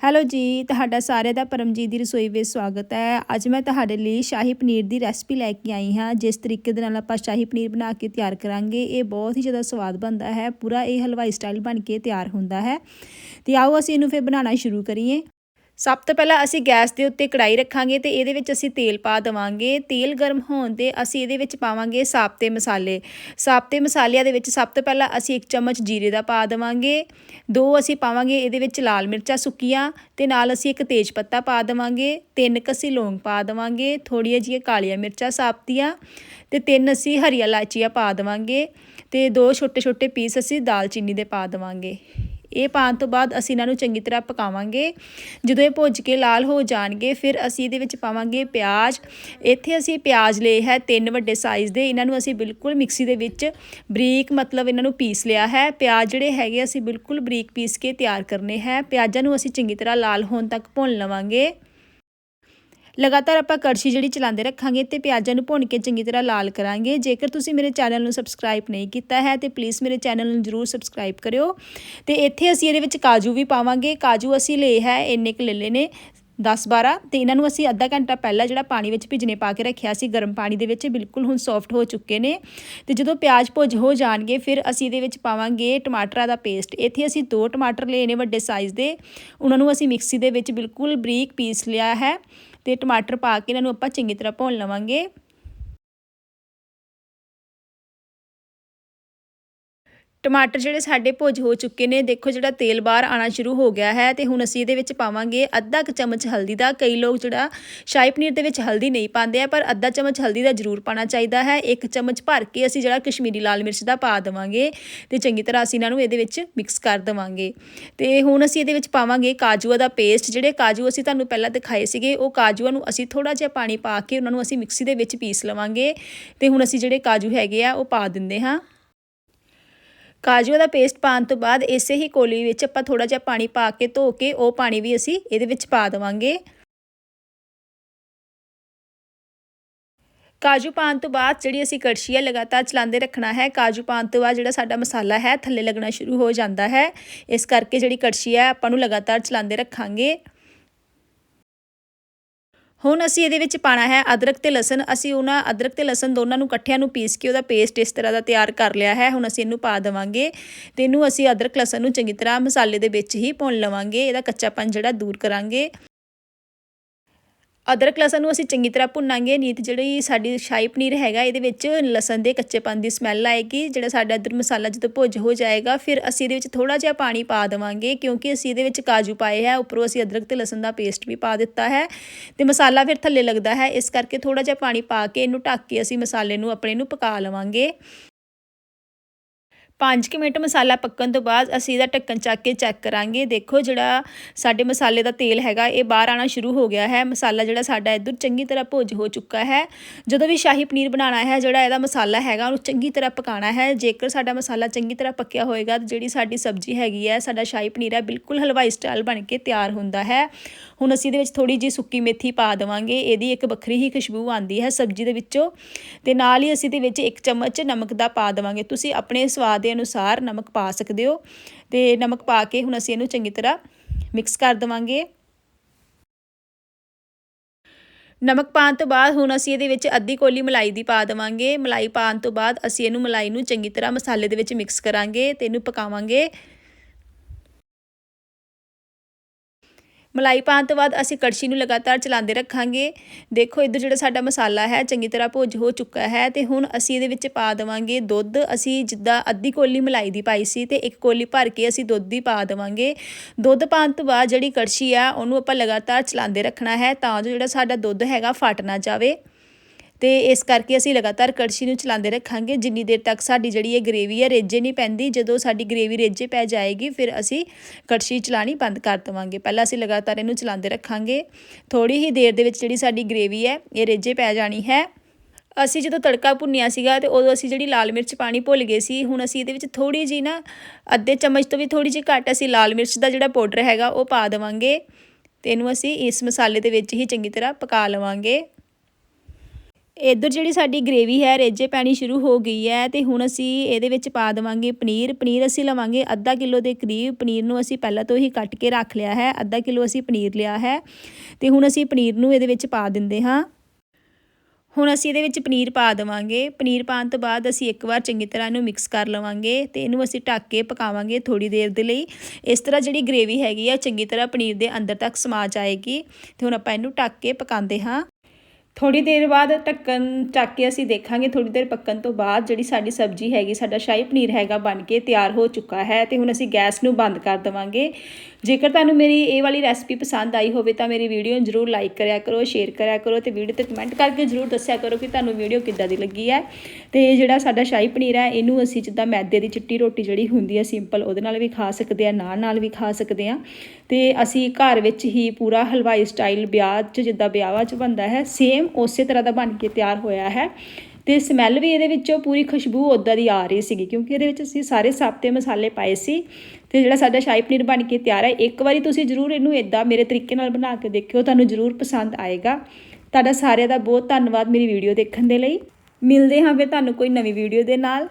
Hello ਜੀ, ਤੁਹਾਡਾ ਸਾਰਿਆਂ ਦਾ ਪਰਮਜੀਤ ਦੀ ਰਸੋਈ ਵਿੱਚ ਸਵਾਗਤ ਹੈ। ਅੱਜ ਮੈਂ ਤੁਹਾਡੇ ਲਈ ਸ਼ਾਹੀ ਪਨੀਰ ਦੀ ਰੈਸਪੀ ਲੈ ਕੇ ਆਈ ਹਾਂ। ਜਿਸ ਤਰੀਕੇ ਦੇ ਨਾਲ ਆਪਾਂ ਸ਼ਾਹੀ ਪਨੀਰ ਬਣਾ ਕੇ ਤਿਆਰ ਕਰਾਂਗੇ। ਇਹ ਬਹੁਤ ਹੀ ਜ਼ਿਆਦਾ ਸਵਾਦ ਬਣਦਾ ਹੈ। ਪੂਰਾ ਇਹ ਹਲਵਾਈ ਸਟਾਈਲ ਬਣ ਕੇ ਤਿਆਰ ਹੁੰਦਾ ਹੈ। ਤੇ ਆਓ ਅਸੀਂ ਇਹਨੂੰ ਫਿਰ ਬਣਾਉਣਾ ਸ਼ੁਰੂ ਕਰੀਏ। ਸਭ ਤੋਂ ਪਹਿਲਾਂ ਅਸੀਂ ਗੈਸ ਦੇ ਉੱਤੇ ਕੜਾਈ ਰੱਖਾਂਗੇ ਤੇ ਇਹਦੇ ਵਿੱਚ ਅਸੀਂ ਤੇਲ ਪਾ ਦੇਵਾਂਗੇ। ਤੇਲ ਗਰਮ ਹੋਣ ਤੇ ਅਸੀਂ ਇਹਦੇ ਵਿੱਚ ਪਾਵਾਂਗੇ ਸਾਬਤੇ ਮਸਾਲੇ। ਸਾਬਤੇ ਮਸਾਲਿਆਂ ਦੇ ਵਿੱਚ ਸਭ ਤੋਂ ਪਹਿਲਾਂ ਅਸੀਂ ਇੱਕ ਚਮਚ ਜੀਰੇ ਦਾ ਪਾ ਦੇਵਾਂਗੇ। ਦੋ ਅਸੀਂ ਪਾਵਾਂਗੇ ਇਹਦੇ ਵਿੱਚ ਲਾਲ ਮਿਰਚਾਂ ਸੁੱਕੀਆਂ ਤੇ ਨਾਲ ਅਸੀਂ ਇੱਕ ਤੇਜ ਪੱਤਾ ਪਾ ਦੇਵਾਂਗੇ। ਤਿੰਨ ਕਸੀ ਲੌਂਗ ਪਾ ਦੇਵਾਂਗੇ ਥੋੜੀਆਂ ਜਿਹੀਆਂ ਕਾਲੀਆਂ ਮਿਰਚਾਂ ਸਾਬਤੀਆਂ ਤੇ ਤਿੰਨ ਅਸੀਂ ਹਰੀਆਂ ਇਲਾਚੀਆਂ ਪਾ ਦੇਵਾਂਗੇ ਤੇ ਦੋ ਛੋਟੇ ਛੋਟੇ ਪੀਸ ਅਸੀਂ ਦਾਲਚੀਨੀ ਦੇ ਪਾ ਦੇਵਾਂਗੇ। ਇਹ ਪਾਉਣ ਤੋਂ ਬਾਅਦ ਅਸੀਂ ਇਹਨਾਂ ਨੂੰ ਚੰਗੀ ਤਰ੍ਹਾਂ ਪਕਾਵਾਂਗੇ। ਜਦੋਂ ਇਹ ਭੁੱਜ ਕੇ ਲਾਲ ਹੋ ਜਾਣਗੇ, ਫਿਰ ਅਸੀਂ ਇਹਦੇ ਵਿੱਚ ਪਾਵਾਂਗੇ ਪਿਆਜ਼। ਇੱਥੇ ਅਸੀਂ ਪਿਆਜ਼ ਲਏ ਹੈ, ਤਿੰਨ ਵੱਡੇ ਸਾਈਜ਼ ਦੇ। ਇਹਨਾਂ ਨੂੰ ਅਸੀਂ ਬਿਲਕੁਲ ਮਿਕਸੀ ਦੇ ਵਿੱਚ ਬਰੀਕ ਮਤਲਬ ਇਹਨਾਂ ਨੂੰ ਪੀਸ ਲਿਆ ਹੈ। ਪਿਆਜ਼ ਜਿਹੜੇ ਹੈਗੇ ਅਸੀਂ ਬਿਲਕੁਲ ਬਰੀਕ ਪੀਸ ਕੇ ਤਿਆਰ ਕਰਨੇ ਹੈ। ਪਿਆਜ਼ਾਂ ਨੂੰ ਅਸੀਂ ਚੰਗੀ ਤਰ੍ਹਾਂ ਲਾਲ ਹੋਣ ਤੱਕ ਭੁੰਨ ਲਵਾਂਗੇ। ਲਗਾਤਾਰ ਆਪਾਂ ਕੜਛੀ ਜਿਹੜੀ ਚਲਾਉਂਦੇ ਰੱਖਾਂਗੇ ਤੇ ਪਿਆਜ਼ਾਂ ਨੂੰ ਭੁੰਨ ਕੇ ਚੰਗੀ ਤਰ੍ਹਾਂ ਲਾਲ ਕਰਾਂਗੇ। ਜੇਕਰ ਤੁਸੀਂ ਮੇਰੇ ਚੈਨਲ ਨੂੰ ਸਬਸਕ੍ਰਾਈਬ ਨਹੀਂ ਕੀਤਾ ਹੈ, ਤੇ ਪਲੀਜ਼ ਮੇਰੇ ਚੈਨਲ ਨੂੰ ਜਰੂਰ ਸਬਸਕ੍ਰਾਈਬ ਕਰਿਓ। ਤੇ ਇੱਥੇ ਅਸੀਂ ਇਹਦੇ ਵਿੱਚ ਕਾਜੂ ਵੀ ਪਾਵਾਂਗੇ। ਕਾਜੂ ਅਸੀਂ ਲਏ ਹੈ, ਇੰਨੇ ਕੁ ਲੈ ਲਏ ਨੇ 10 12 ਤੇ ਇਹਨਾਂ ਨੂੰ ਅਸੀਂ ਅੱਧਾ ਘੰਟਾ ਪਹਿਲਾਂ ਜਿਹੜਾ ਪਾਣੀ ਵਿੱਚ ਭਿਜਨੇ ਪਾ ਕੇ ਰੱਖਿਆ ਸੀ, ਗਰਮ ਪਾਣੀ ਦੇ ਵਿੱਚ, ਬਿਲਕੁਲ ਹੁਣ ਸੌਫਟ ਹੋ ਚੁੱਕੇ ਨੇ। ਤੇ ਜਦੋਂ ਪਿਆਜ਼ ਭੁੱਜ ਹੋ ਜਾਣਗੇ, ਫਿਰ ਅਸੀਂ ਇਹਦੇ ਵਿੱਚ ਪਾਵਾਂਗੇ ਟਮਾਟਰਾਂ ਦਾ ਪੇਸਟ ਇੱਥੇ ਅਸੀਂ ਦੋ ਟਮਾਟਰ ਲਏ ਨੇ ਵੱਡੇ ਸਾਈਜ਼ ਦੇ। ਉਹਨਾਂ ਨੂੰ ਅਸੀਂ ਮਿਕਸੀ ਦੇ ਵਿੱਚ ਬਿਲਕੁਲ ਬਰੀਕ ਪੀਸ ਲਿਆ ਹੈ। ਤੇ ਟਮਾਟਰ ਪਾ ਕੇ ਇਹਨਾਂ ਨੂੰ ਆਪਾਂ ਚੰਗੀ ਤਰ੍ਹਾਂ ਭੁੰਨ ਲਵਾਂਗੇ। ਟਮਾਟਰ ਜਿਹੜੇ ਸਾਡੇ ਭੁੱਜ ਹੋ ਚੁੱਕੇ ਨੇ, ਦੇਖੋ ਜਿਹੜਾ ਤੇਲ ਬਾਹਰ ਆਣਾ ਸ਼ੁਰੂ ਹੋ ਗਿਆ ਹੈ ਤੇ ਹੁਣ ਅਸੀਂ ਇਹਦੇ ਵਿੱਚ ਪਾਵਾਂਗੇ ਅੱਧਾ ਕੁ ਚਮਚ ਹਲਦੀ ਦਾ। ਕਈ ਲੋਕ ਜਿਹੜਾ ਸ਼ਾਹੀ ਪਨੀਰ ਦੇ ਵਿੱਚ ਹਲਦੀ ਨਹੀਂ ਪਾਉਂਦੇ ਆ, ਪਰ ਅੱਧਾ ਚਮਚ ਹਲਦੀ ਦਾ ਜ਼ਰੂਰ ਪਾਣਾ ਚਾਹੀਦਾ ਹੈ। ਇੱਕ ਚਮਚ ਭਰ ਕੇ ਅਸੀਂ ਜਿਹੜਾ ਕਸ਼ਮੀਰੀ ਲਾਲ ਮਿਰਚ ਦਾ ਪਾ ਦੇਵਾਂਗੇ ਤੇ ਚੰਗੀ ਤਰ੍ਹਾਂ ਅਸੀਂ ਇਹਨਾਂ ਨੂੰ ਇਹਦੇ ਵਿੱਚ ਮਿਕਸ ਕਰ ਦੇਵਾਂਗੇ। ਤੇ ਹੁਣ ਅਸੀਂ ਇਹਦੇ ਵਿੱਚ ਪਾਵਾਂਗੇ ਕਾਜੂਆਂ ਦਾ ਪੇਸਟ। ਜਿਹੜੇ ਕਾਜੂ ਅਸੀਂ ਤੁਹਾਨੂੰ ਪਹਿਲਾਂ ਦਿਖਾਏ ਸੀਗੇ, ਉਹ ਕਾਜੂਆਂ ਨੂੰ ਅਸੀਂ ਥੋੜਾ ਜਿਹਾ ਪਾਣੀ ਪਾ ਕੇ ਉਹਨਾਂ ਨੂੰ ਅਸੀਂ ਮਿਕਸੀ ਦੇ ਵਿੱਚ ਪੀਸ ਲਵਾਂਗੇ। ਤੇ ਹੁਣ ਅਸੀਂ ਜਿਹੜੇ ਕਾਜੂ ਹੈਗੇ ਆ, ਉਹ ਪਾ ਦਿੰਦੇ ਹਾਂ। ਕਾਜੂਆਂ ਦਾ ਪੇਸਟ ਪਾਉਣ ਤੋਂ ਬਾਅਦ ਇਸੇ ਹੀ ਕੋਲੀ ਵਿੱਚ ਆਪਾਂ ਥੋੜਾ ਜਿਹਾ ਪਾਣੀ ਪਾ ਕੇ ਧੋ ਕੇ ਉਹ ਪਾਣੀ ਵੀ ਅਸੀਂ ਇਹਦੇ ਵਿੱਚ ਪਾ ਦੇਵਾਂਗੇ। ਕਾਜੂ ਪਾਉਣ ਤੋਂ ਬਾਅਦ ਜਿਹੜੀ ਅਸੀਂ ਕੜਛੀ ਹੈ ਲਗਾਤਾਰ ਚਲਾਉਂਦੇ ਰੱਖਣਾ ਹੈ, ਕਾਜੂ ਪਾਉਣ ਤੋਂ ਬਾਅਦ ਜਿਹੜਾ ਸਾਡਾ ਮਸਾਲਾ ਹੈ, ਥੱਲੇ ਲੱਗਣਾ ਸ਼ੁਰੂ ਹੋ ਜਾਂਦਾ ਹੈ। ਇਸ ਕਰਕੇ ਜਿਹੜੀ ਕੜਛੀ ਹੈ, ਆਪਾਂ ਨੂੰ ਲਗਾਤਾਰ ਚਲਾਉਂਦੇ ਰੱਖਾਂਗੇ। ਹੁਣ ਅਸੀਂ ਇਹਦੇ ਵਿੱਚ ਪਾਣਾ ਹੈ ਅਦਰਕ ਤੇ ਲਸਣ। ਅਸੀਂ ਉਹਨਾਂ ਅਦਰਕ ਤੇ ਲਸਣ ਦੋਨਾਂ ਨੂੰ ਇਕੱਠਿਆਂ ਨੂੰ ਪੀਸ ਕੇ ਉਹਦਾ ਪੇਸਟ ਇਸ ਤਰ੍ਹਾਂ ਦਾ ਤਿਆਰ ਕਰ ਲਿਆ ਹੈ। ਹੁਣ ਅਸੀਂ ਇਹਨੂੰ ਪਾ ਦੇਵਾਂਗੇ। ਤੇ ਇਹਨੂੰ ਅਸੀਂ ਅਦਰਕ, ਲਸਣ ਨੂੰ ਚੰਗੀ ਤਰ੍ਹਾਂ ਮਸਾਲੇ ਦੇ ਵਿੱਚ ਹੀ ਭੁੰਨ ਲਵਾਂਗੇ। ਇਹਦਾ ਕੱਚਾਪਨ ਜਿਹੜਾ ਦੂਰ ਕਰਾਂਗੇ। ਅਦਰਕ ਲਸਣ ਨੂੰ ਅਸੀਂ ਚੰਗੀ ਤਰ੍ਹਾਂ ਭੁੰਨਾਂਗੇ ਨੀਤ ਜਿਹੜੀ ਸਾਡੀ ਸ਼ਾਹੀ ਪਨੀਰ ਹੈਗਾ, ਇਹਦੇ ਵਿੱਚ ਲਸਣ ਦੇ ਕੱਚੇਪਨ ਦੀ ਸਮੈਲ ਆਏਗੀ, ਜਿਹੜਾ ਸਾਡਾ ਇਧਰ ਮਸਾਲਾ ਜਦੋਂ ਭੁੱਜ ਹੋ ਜਾਏਗਾ, ਫਿਰ ਅਸੀਂ ਇਹਦੇ ਵਿੱਚ ਥੋੜਾ ਜਿਹਾ ਪਾਣੀ ਪਾ ਦੇਵਾਂਗੇ, ਕਿਉਂਕਿ ਅਸੀਂ ਇਹਦੇ ਵਿੱਚ ਕਾਜੂ ਪਾਏ ਹੈ, ਉੱਪਰੋਂ ਅਸੀਂ ਅਦਰਕ ਤੇ ਲਸਣ ਦਾ ਪੇਸਟ ਵੀ ਪਾ ਦਿੱਤਾ ਹੈ ਤੇ ਮਸਾਲਾ ਫਿਰ ਥੱਲੇ ਲੱਗਦਾ ਹੈ, ਇਸ ਕਰਕੇ ਥੋੜਾ ਜਿਹਾ ਪਾਣੀ ਪਾ ਕੇ ਇਹਨੂੰ ਢੱਕ ਕੇ ਅਸੀਂ ਮਸਾਲੇ ਨੂੰ ਆਪਣੇ ਨੂੰ ਪਕਾ ਲਵਾਂਗੇ। 5 ਮਿੰਟ ਮਸਾਲਾ ਪੱਕਣ ਤੋਂ ਬਾਅਦ ਅਸੀਂ ਇਹਦਾ ਢੱਕਣ ਚੱਕ ਕੇ ਚੈੱਕ ਕਰਾਂਗੇ। ਦੇਖੋ ਜਿਹੜਾ ਸਾਡੇ ਮਸਾਲੇ ਦਾ ਤੇਲ ਹੈਗਾ, ਇਹ ਬਾਹਰ ਆਣਾ ਸ਼ੁਰੂ ਹੋ ਗਿਆ ਹੈ। ਮਸਾਲਾ ਜਿਹੜਾ ਸਾਡਾ ਇਧਰ ਚੰਗੀ ਤਰ੍ਹਾਂ ਭੁੱਜ ਹੋ ਚੁੱਕਾ ਹੈ। ਜਦੋਂ ਵੀ ਸ਼ਾਹੀ ਪਨੀਰ ਬਣਾਉਣਾ ਹੈ, ਜਿਹੜਾ ਇਹਦਾ ਮਸਾਲਾ ਹੈਗਾ, ਉਹਨੂੰ ਚੰਗੀ ਤਰ੍ਹਾਂ ਪਕਾਉਣਾ ਹੈ। ਜੇਕਰ ਸਾਡਾ ਮਸਾਲਾ ਚੰਗੀ ਤਰ੍ਹਾਂ ਪੱਕਿਆ ਹੋਏਗਾ, ਤਾਂ ਜਿਹੜੀ ਸਾਡੀ ਸਬਜ਼ੀ ਹੈਗੀ ਹੈ, ਸਾਡਾ ਸ਼ਾਹੀ ਪਨੀਰ ਹੈ, ਬਿਲਕੁਲ ਹਲਵਾਈ ਸਟਾਈਲ ਬਣ ਕੇ ਤਿਆਰ ਹੁੰਦਾ ਹੈ। ਹੁਣ ਅਸੀਂ ਇਹਦੇ ਵਿੱਚ ਥੋੜੀ ਜੀ ਸੁੱਕੀ ਮੇਥੀ ਪਾ ਦੇਵਾਂਗੇ। ਇਹਦੀ ਇੱਕ ਵੱਖਰੀ ਹੀ ਖੁਸ਼ਬੂ ਆਉਂਦੀ ਹੈ ਸਬਜ਼ੀ ਦੇ ਵਿੱਚੋਂ। ਤੇ ਨਾਲ ਹੀ ਅਸੀਂ ਇਹਦੇ ਵਿੱਚ ਇੱਕ ਚਮਚ ਨਮਕ ਦਾ ਪਾ ਦੇਵਾਂਗੇ। ਤੁਸੀਂ ਆਪਣੇ ਸਵਾਦ ਦੇ ਅਨੁਸਾਰ ਨਮਕ ਪਾ ਸਕਦੇ ਹੋ ਤੇ ਨਮਕ ਪਾ ਕੇ ਹੁਣ ਅਸੀਂ ਇਹਨੂੰ ਚੰਗੀ ਤਰ੍ਹਾਂ ਮਿਕਸ ਕਰ ਦੇਵਾਂਗੇ। ਨਮਕ ਪਾਉਣ ਤੋਂ ਬਾਅਦ ਹੁਣ ਅਸੀਂ ਇਹਦੇ ਵਿੱਚ ਅੱਧੀ ਕੋਲੀ ਮਲਾਈ ਦੀ ਪਾ ਦੇਵਾਂਗੇ। ਮਲਾਈ ਪਾਉਣ ਤੋਂ ਬਾਅਦ ਅਸੀਂ ਇਹਨੂੰ ਮਲਾਈ ਨੂੰ ਚੰਗੀ ਤਰ੍ਹਾਂ ਮਸਾਲੇ ਦੇ ਵਿੱਚ ਮਿਕਸ ਕਰਾਂਗੇ ਤੇ ਇਹਨੂੰ ਪਕਾਵਾਂਗੇ। ਮਲਾਈ ਪਾਉਣ ਤੋਂ ਬਾਅਦ ਅਸੀਂ ਕੜਛੀ ਨੂੰ ਲਗਾਤਾਰ ਚਲਾਉਂਦੇ ਰੱਖਾਂਗੇ। ਦੇਖੋ, ਇੱਧਰ ਜਿਹੜਾ ਸਾਡਾ ਮਸਾਲਾ ਹੈ, ਚੰਗੀ ਤਰ੍ਹਾਂ ਭੁੱਜ ਹੋ ਚੁੱਕਾ ਹੈ ਤੇ ਹੁਣ ਅਸੀਂ ਇਹਦੇ ਵਿੱਚ ਪਾ ਦੇਵਾਂਗੇ ਦੁੱਧ। ਅਸੀਂ ਜਿੱਦਾਂ ਅੱਧੀ ਕੋਲੀ ਮਲਾਈ ਦੀ ਪਾਈ ਸੀ ਤੇ ਇੱਕ ਕੋਲੀ ਭਰ ਕੇ ਅਸੀਂ ਦੁੱਧ ਦੀ ਪਾ ਦੇਵਾਂਗੇ। ਦੁੱਧ ਪਾਉਣ ਤੋਂ ਬਾਅਦ ਜਿਹੜੀ ਕੜਛੀ ਆ, ਉਹਨੂੰ ਆਪਾਂ ਲਗਾਤਾਰ ਚਲਾਉਂਦੇ ਰੱਖਣਾ ਹੈ ਤਾਂ ਜੋ ਜਿਹੜਾ ਸਾਡਾ ਦੁੱਧ ਹੈਗਾ ਫਟ ਨਾ ਜਾਵੇ। ਤੇ ਇਸ ਕਰਕੇ ਅਸੀਂ ਲਗਾਤਾਰ ਕੜਛੀ ਨੂੰ ਚਲਾਉਂਦੇ ਰੱਖਾਂਗੇ। ਜਿੰਨੀ ਦੇਰ ਤੱਕ ਸਾਡੀ ਜਿਹੜੀ ਇਹ ਗ੍ਰੇਵੀ ਹੈ, ਰੇਜੇ ਨਹੀਂ ਪੈਂਦੀ, ਜਦੋਂ ਸਾਡੀ ਗ੍ਰੇਵੀ ਰੇਜੇ ਪੈ ਜਾਏਗੀ, ਫਿਰ ਅਸੀਂ ਕੜਛੀ ਚਲਾਣੀ ਬੰਦ ਕਰ ਦਵਾਂਗੇ। ਪਹਿਲਾਂ ਅਸੀਂ ਲਗਾਤਾਰ ਇਹਨੂੰ ਚਲਾਉਂਦੇ ਰੱਖਾਂਗੇ। ਥੋੜੀ ਹੀ ਦੇਰ ਦੇ ਵਿੱਚ ਜਿਹੜੀ ਸਾਡੀ ਗ੍ਰੇਵੀ ਹੈ, ਇਹ ਰੇਜੇ ਪੈ ਜਾਣੀ ਹੈ। ਅਸੀਂ ਜਦੋਂ ਤੜਕਾ ਭੁੰਨਿਆ ਸੀਗਾ ਤੇ ਉਦੋਂ ਅਸੀਂ ਜਿਹੜੀ ਲਾਲ ਮਿਰਚ ਪਾਣੀ ਭੁੱਲ ਗਏ ਸੀ, ਹੁਣ ਅਸੀਂ ਇਹਦੇ ਵਿੱਚ ਥੋੜੀ ਜੀ ਨਾ ਅੱਧੇ ਚਮਚ ਤੋਂ ਵੀ ਥੋੜੀ ਜੀ ਘੱਟ ਅਸੀਂ ਲਾਲ ਮਿਰਚ ਦਾ ਜਿਹੜਾ ਪਾਊਡਰ ਹੈਗਾ, ਉਹ ਪਾ ਦੇਵਾਂਗੇ। ਤੇ ਇਹਨੂੰ ਅਸੀਂ ਇਸ ਮਸਾਲੇ ਦੇ ਵਿੱਚ ਹੀ ਚੰਗੀ ਤਰ੍ਹਾਂ ਪਕਾ ਲਵਾਂਗੇ। ਇੱਧਰ ਜਿਹੜੀ ਸਾਡੀ ਗ੍ਰੇਵੀ ਹੈ, ਰੇਜੇ ਪੈਣੀ ਸ਼ੁਰੂ ਹੋ ਗਈ ਹੈ ਤੇ ਹੁਣ ਅਸੀਂ ਇਹਦੇ ਵਿੱਚ ਪਾ ਦੇਵਾਂਗੇ ਪਨੀਰ। ਪਨੀਰ ਅਸੀਂ ਲਵਾਂਗੇ ਅੱਧਾ ਕਿਲੋ ਦੇ ਕਰੀਬ। ਪਨੀਰ ਨੂੰ ਅਸੀਂ ਪਹਿਲਾਂ ਤੋਂ ਹੀ ਕੱਟ ਕੇ ਰੱਖ ਲਿਆ ਹੈ। ਅੱਧਾ ਕਿਲੋ ਅਸੀਂ ਪਨੀਰ ਲਿਆ ਹੈ ਤੇ ਹੁਣ ਅਸੀਂ ਪਨੀਰ ਨੂੰ ਇਹਦੇ ਵਿੱਚ ਪਾ ਦਿੰਦੇ ਹਾਂ। ਹੁਣ ਅਸੀਂ ਇਹਦੇ ਵਿੱਚ ਪਨੀਰ ਪਾ ਦੇਵਾਂਗੇ। ਪਨੀਰ ਪਾਉਣ ਤੋਂ ਬਾਅਦ ਅਸੀਂ ਇੱਕ ਵਾਰ ਚੰਗੀ ਤਰ੍ਹਾਂ ਇਹਨੂੰ ਮਿਕਸ ਕਰ ਲਵਾਂਗੇ ਤੇ ਇਹਨੂੰ ਅਸੀਂ ਢੱਕ ਕੇ ਪਕਾਵਾਂਗੇ ਥੋੜੀ ਦੇਰ ਦੇ ਲਈ। ਇਸ ਤਰ੍ਹਾਂ ਜਿਹੜੀ ਗ੍ਰੇਵੀ ਹੈਗੀ ਆ ਚੰਗੀ ਤਰ੍ਹਾਂ ਪਨੀਰ ਦੇ ਅੰਦਰ ਤੱਕ ਸਮਾ ਜਾਏਗੀ ਤੇ ਹੁਣ ਆਪਾਂ ਇਹਨੂੰ ਢੱਕ ਕੇ ਪਕਾਉਂਦੇ ਹਾਂ। ਥੋੜੀ ਦੇਰ ਬਾਅਦ ਢੱਕਣ ਚੱਕ ਕੇ ਅਸੀਂ ਦੇਖਾਂਗੇ ਥੋੜੀ ਦੇਰ ਪੱਕਣ ਤੋਂ ਬਾਅਦ ਜਿਹੜੀ ਸਾਡੀ ਸਬਜ਼ੀ ਹੈਗੀ, ਸਾਡਾ ਸ਼ਾਹੀ ਪਨੀਰ ਹੈਗਾ ਬਣ ਕੇ ਤਿਆਰ ਹੋ ਚੁੱਕਾ ਹੈ ਤੇ ਹੁਣ ਅਸੀਂ ਗੈਸ ਨੂੰ ਬੰਦ ਕਰ ਦੇਵਾਂਗੇ। ਜੇਕਰ ਤੁਹਾਨੂੰ ਮੇਰੀ ਇਹ ਵਾਲੀ ਰੈਸਪੀ ਪਸੰਦ ਆਈ ਹੋਵੇ ਤਾਂ ਮੇਰੀ ਵੀਡੀਓ ਨੂੰ ਜਰੂਰ ਲਾਈਕ ਕਰਿਆ ਕਰੋ, ਸ਼ੇਅਰ ਕਰਿਆ ਕਰੋ ਤੇ ਵੀਡੀਓ ਤੇ ਕਮੈਂਟ ਕਰਕੇ ਜਰੂਰ ਦੱਸਿਆ ਕਰੋ ਕਿ ਤੁਹਾਨੂੰ ਵੀਡੀਓ ਕਿੱਦਾਂ ਦੀ ਲੱਗੀ ਹੈ। ਤੇ ਜਿਹੜਾ ਸਾਡਾ ਸ਼ਾਹੀ ਪਨੀਰ ਹੈ, ਇਹਨੂੰ ਅਸੀਂ ਜਿੱਦਾਂ ਮੈਦੇ ਦੀ ਚਿੱਟੀ ਰੋਟੀ ਜਿਹੜੀ ਹੁੰਦੀ ਹੈ ਸਿੰਪਲ ਉਹਦੇ ਨਾਲ ਵੀ ਖਾ ਸਕਦੇ ਆ ਨਾਨ ਨਾਲ ਵੀ ਖਾ ਸਕਦੇ ਆ ਤੇ ਅਸੀਂ ਘਰ ਵਿੱਚ ਹੀ ਪੂਰਾ ਹਲਵਾਈ ਸਟਾਈਲ ਵਿਆਹ 'ਚ ਜਿੱਦਾਂ ਵਿਆਹਾਂ 'ਚ ਬਣਦਾ ਹੈ ਸੇਮ ਸੇਮ ਉਸੇ ਤਰ੍ਹਾਂ ਦਾ ਬਣ ਕੇ ਤਿਆਰ ਹੋਇਆ ਹੈ ਤੇ ਸਮੈਲ ਵੀ ਇਹਦੇ ਵਿੱਚੋਂ ਪੂਰੀ ਖੁਸ਼ਬੂ ਉੱਦਾਂ ਦੀ ਆ ਰਹੀ ਸੀਗੀ, ਕਿਉਂਕਿ ਇਹਦੇ ਵਿੱਚ ਅਸੀਂ ਸਾਰੇ ਸਾਬਤੇ ਮਸਾਲੇ ਪਾਏ ਸੀ ਤੇ ਜਿਹੜਾ ਸਾਡਾ ਸ਼ਾਹੀ ਪਨੀਰ ਬਣ ਕੇ ਤਿਆਰ ਹੈ, ਇੱਕ ਵਾਰੀ ਤੁਸੀਂ ਜ਼ਰੂਰ ਇਹਨੂੰ ਇਦਾਂ ਮੇਰੇ ਤਰੀਕੇ ਨਾਲ ਬਣਾ ਕੇ ਦੇਖਿਓ, ਤੁਹਾਨੂੰ ਜ਼ਰੂਰ ਪਸੰਦ ਆਏਗਾ। ਤੁਹਾਡਾ ਸਾਰਿਆਂ ਦਾ ਬਹੁਤ ਧੰਨਵਾਦ ਮੇਰੀ ਵੀਡੀਓ ਦੇਖਣ ਦੇ ਲਈ। ਮਿਲਦੇ ਹਾਂ ਫਿਰ ਤੁਹਾਨੂੰ ਕੋਈ ਨਵੀਂ ਵੀਡੀਓ ਦੇ ਨਾਲ।